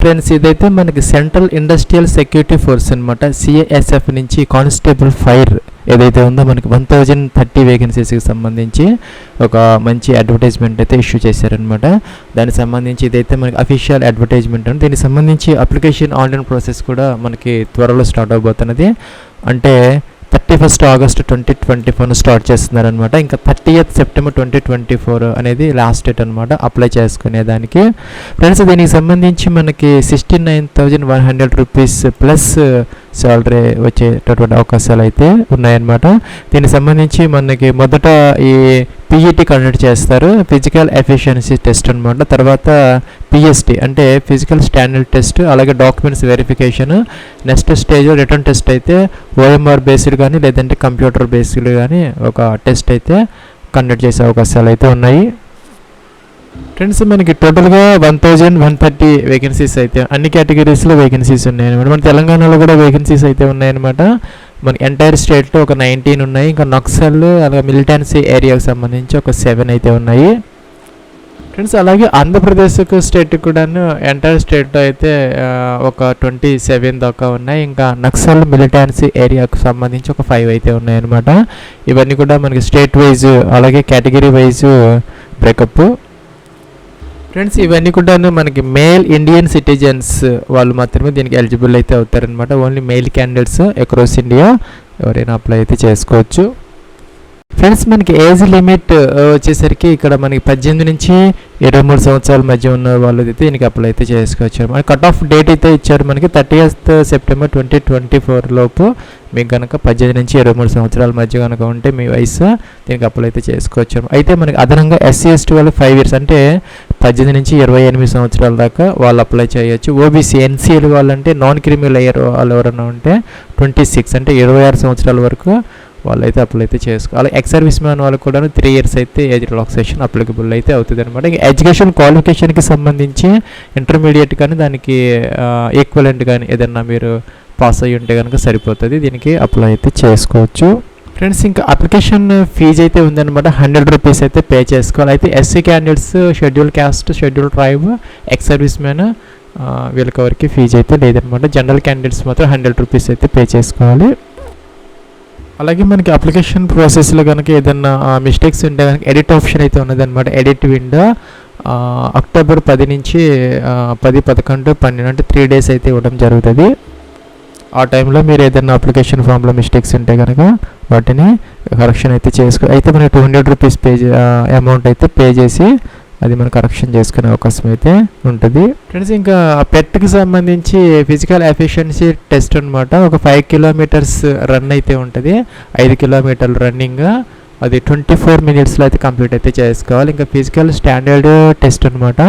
Friends ఇదైతే మనకి central industrial security force అనమాట సిఏఎస్ఎఫ్ నుంచి కానిస్టేబుల్ ఫైర్ ఏదైతే ఉందో మనకి వన్ థౌజండ్ థర్టీ వేకెన్సీస్కి సంబంధించి ఒక మంచి అడ్వర్టైజ్మెంట్ అయితే ఇష్యూ చేశారనమాట దానికి సంబంధించి ఇదైతే మనకి అఫీషియల్ అడ్వర్టైజ్మెంట్ అని దీనికి సంబంధించి అప్లికేషన్ ఆన్లైన్ ప్రాసెస్ కూడా మనకి త్వరలో స్టార్ట్ అవబోతున్నది. అంటే thirty first August twenty twenty four start చేస్తున్నారనమాట ఇంకా thirtieth September twenty twenty four అనేది లాస్ట్ డేట్ అనమాట అప్లై చేసుకునేదానికి. ఫ్రెండ్స్ దీనికి సంబంధించి మనకి sixty nine thousand one hundred rupees plus salary వచ్చేటటువంటి అవకాశాలు అయితే ఉన్నాయన్నమాట. దీనికి సంబంధించి మనకి మొదట ఈ పిఈటి కండక్ట్ చేస్తారు. ఫిజికల్ ఎఫిషియన్సీ టెస్ట్ అనమాట తర్వాత పిఎస్టి అంటే ఫిజికల్ స్టాండర్డ్ టెస్ట్ అలాగే documents verification next stage written test అయితే ఓఎంఆర్ బేస్డ్ కానీ లేదంటే కంప్యూటర్ బేస్డ్ కానీ ఒక టెస్ట్ అయితే కండక్ట్ చేసే అవకాశాలు అయితే ఉన్నాయి. ఫ్రెండ్స్ మనకి టోటల్గా one thousand one thirty vacancies అయితే అన్ని కేటగిరీస్లో వేకెన్సీస్ ఉన్నాయన్నమాట మన తెలంగాణలో కూడా వేకెన్సీస్ అయితే ఉన్నాయన్నమాట మన ఎంటైర్ స్టేట్లో ఒక నైన్టీన్ ఉన్నాయి. ఇంకా నక్సల్ అలాగే మిలిటెన్సీ ఏరియాకి సంబంధించి ఒక సెవెన్ అయితే ఉన్నాయి. ఫ్రెండ్స్ అలాగే ఆంధ్రప్రదేశ్కు స్టేట్ కూడాను ఎంటైర్ స్టేట్లో అయితే ఒక ట్వంటీ సెవెన్ దాకా ఉన్నాయి. ఇంకా నక్సల్ మిలిటెన్సీ ఏరియాకు సంబంధించి ఒక ఫైవ్ అయితే ఉన్నాయన్నమాట. ఇవన్నీ కూడా మనకి స్టేట్ వైజ్ అలాగే కేటగిరీ వైజ్ బ్రేకప్ ఫ్రెండ్స్ ఇవన్నీ కూడాను మనకి మేల్ ఇండియన్ సిటిజన్స్ వాళ్ళు మాత్రమే దీనికి ఎలిజిబుల్ అయితే అవుతారనమాట only male candidates across India ఎవరైనా అప్లై అయితే చేసుకోవచ్చు. ఫ్రెండ్స్ మనకి ఏజ్ లిమిట్ uh, వచ్చేసరికి ఇక్కడ మనకి పద్దెనిమిది నుంచి ఇరవై మూడు సంవత్సరాల మధ్య ఉన్న వాళ్ళు అయితే దీనికి అప్లై అయితే చేసుకోవచ్చు మన కట్ ఆఫ్ డేట్ అయితే ఇచ్చారు మనకి thirty September twenty twenty four లోపు. మీకు కనుక పద్దెనిమిది నుంచి ఇరవై మూడు సంవత్సరాల మధ్య కనుక ఉంటే మీ వయసు దీనికి అప్లై అయితే చేసుకోవచ్చు అయితే మనకి అదనంగా ఎస్సీ ఎస్టీ వాళ్ళు ఫైవ్ ఇయర్స్ అంటే పద్దెనిమిది నుంచి ఇరవై ఎనిమిది సంవత్సరాల దాకా వాళ్ళు అప్లై చేయొచ్చు. ఓబీసీ ఎన్సీఎల్ వాళ్ళంటే నాన్ క్రిమినల్ అయ్యర్ వాళ్ళు ఎవరైనా ఉంటే ట్వంటీ సిక్స్ అంటే ఇరవై ఆరు సంవత్సరాల వరకు వాళ్ళైతే అప్లై అయితే చేసుకోవాలి ఎక్స్ సర్వీస్ మ్యాన్ వాళ్ళకి కూడా త్రీ ఇయర్స్ అయితే ఏజ్ రిలాక్సేషన్ అప్లికబుల్ అయితే అవుతుంది అనమాట ఎడ్యుకేషన్ క్వాలిఫికేషన్కి సంబంధించి ఇంటర్మీడియట్ కానీ దానికి ఈక్వలెంట్ కానీ ఏదన్నా మీరు పాస్ అయ్యి ఉంటే కనుక సరిపోతుంది. దీనికి అప్లై అయితే చేసుకోవచ్చు. ఫ్రెండ్స్ ఇంకా అప్లికేషన్ ఫీజు అయితే ఉందన్నమాట. హండ్రెడ్ రూపీస్ అయితే పే చేసుకోవాలి. అయితే SC candidates schedule caste schedule tribe ex service man వీళ్ళకి ఎవరికి ఫీజు అయితే లేదనమాట జనరల్ క్యాండిడేట్స్ మాత్రం హండ్రెడ్ రూపీస్ అయితే పే చేసుకోవాలి. అలాగే మనకి అప్లికేషన్ ప్రాసెస్లో కనుక ఏదన్నా మిస్టేక్స్ ఉంటే కనుక ఎడిట్ ఆప్షన్ అయితే ఉన్నదన్నమాట. ఎడిట్ విండో అక్టోబర్ పది నుంచి పది పదకొండు పన్నెండు అంటే త్రీ డేస్ అయితే ఇవ్వడం జరుగుతుంది. ఆ టైంలో మీరు ఏదైనా అప్లికేషన్ ఫామ్లో మిస్టేక్స్ ఉంటే కనుక వాటిని కరెక్షన్ అయితే చేసుకో అయితే మనకి two hundred rupees pay amount అయితే పే చేసి అది మనం కరెక్షన్ చేసుకునే అవకాశం అయితే ఉంటుంది. ఫ్రెండ్స్ ఇంకా పెట్కి సంబంధించి ఫిజికల్ ఎఫిషియన్సీ టెస్ట్ అనమాట ఒక ఫైవ్ కిలోమీటర్స్ రన్ అయితే ఉంటుంది. ఐదు కిలోమీటర్లు రన్నింగ్ అది ట్వంటీ ఫోర్ మినిట్స్లో అయితే కంప్లీట్ అయితే చేసుకోవాలి. ఇంకా ఫిజికల్ స్టాండర్డ్ టెస్ట్ అనమాట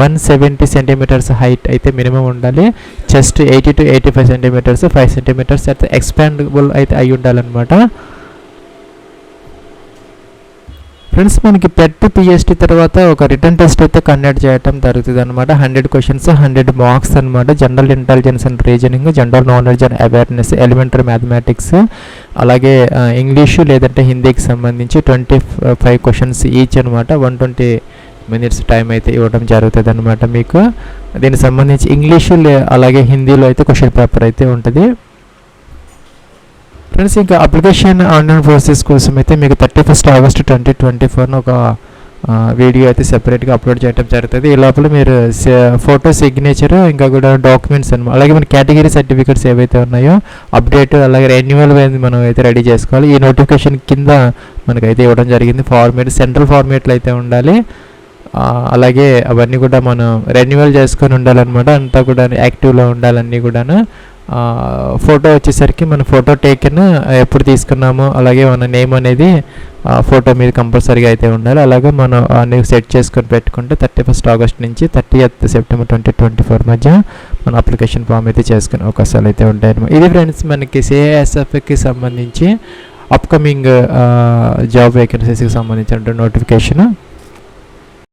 వన్ సెవెంటీ సెంటీమీటర్స్ హైట్ అయితే మినిమం ఉండాలి. Chest eighty to eighty five centimeters five centimeters అయితే ఎక్స్పాండబుల్ అయితే అయి ఉండాలన్నమాట. ఫ్రెండ్స్ మనకి పెట్ పిఎస్టీ తర్వాత ఒక రిటర్న్ టెస్ట్ అయితే కండక్ట్ చేయడం జరుగుతుంది అనమాట హండ్రెడ్ క్వశ్చన్స్ హండ్రెడ్ మార్క్స్ అనమాట general intelligence and reasoning general knowledge and awareness elementary mathematics అలాగే ఇంగ్లీషు లేదంటే హిందీకి సంబంధించి ట్వంటీ ఫైవ్ క్వశ్చన్స్ ఈచ్ అనమాట వన్ ట్వంటీ మినిట్స్ టైం అయితే ఇవ్వడం జరుగుతుంది అనమాట మీకు. దీనికి సంబంధించి ఇంగ్లీషు లే అలాగే హిందీలో అయితే క్వశ్చన్ పేపర్ అయితే ఉంటుంది. ఫ్రెండ్స్ ఇంకా అప్లికేషన్ ఆన్లైన్ ప్రాసెస్ కోసం అయితే మీకు thirty first August twenty twenty ఫోర్న ఒక వీడియో అయితే సెపరేట్గా అప్లోడ్ చేయడం జరుగుతుంది. ఈ లోపల మీరు ఫోటో సిగ్నేచర్ ఇంకా కూడా డాక్యుమెంట్స్ అనమాట అలాగే మన కేటగిరీ సర్టిఫికేట్స్ ఏవైతే ఉన్నాయో అప్డేట్ అలాగే రెన్యువల్ మనం అయితే రెడీ చేసుకోవాలి. ఈ నోటిఫికేషన్ కింద మనకైతే ఇవ్వడం జరిగింది. ఫార్మేట్ సెంట్రల్ ఫార్మేట్లో అయితే ఉండాలి. అలాగే అవన్నీ కూడా మనం రెన్యువల్ చేసుకొని ఉండాలన్నమాట. అంతా కూడా యాక్టివ్లో ఉండాలన్నీ కూడాను. ఫోటో వచ్చేసరికి మన ఫోటో టేకెన్ ఎప్పుడు తీసుకున్నామో అలాగే మన నేమ్ అనేది ఫోటో మీద కంపల్సరీగా అయితే ఉండాలి. అలాగే మనం అన్ని సెట్ చేసుకొని పెట్టుకుంటే థర్టీ ఫస్ట్ ఆగస్ట్ నుంచి thirty September twenty twenty four మధ్య మన అప్లికేషన్ ఫామ్ అయితే చేసుకునే అవకాశాలు అయితే ఉంటాయి ఇది ఫ్రెండ్స్ మనకి సిఏఎస్ఎఫ్కి సంబంధించి అప్కమింగ్ జాబ్ వేకెన్సీస్కి సంబంధించిన నోటిఫికేషన్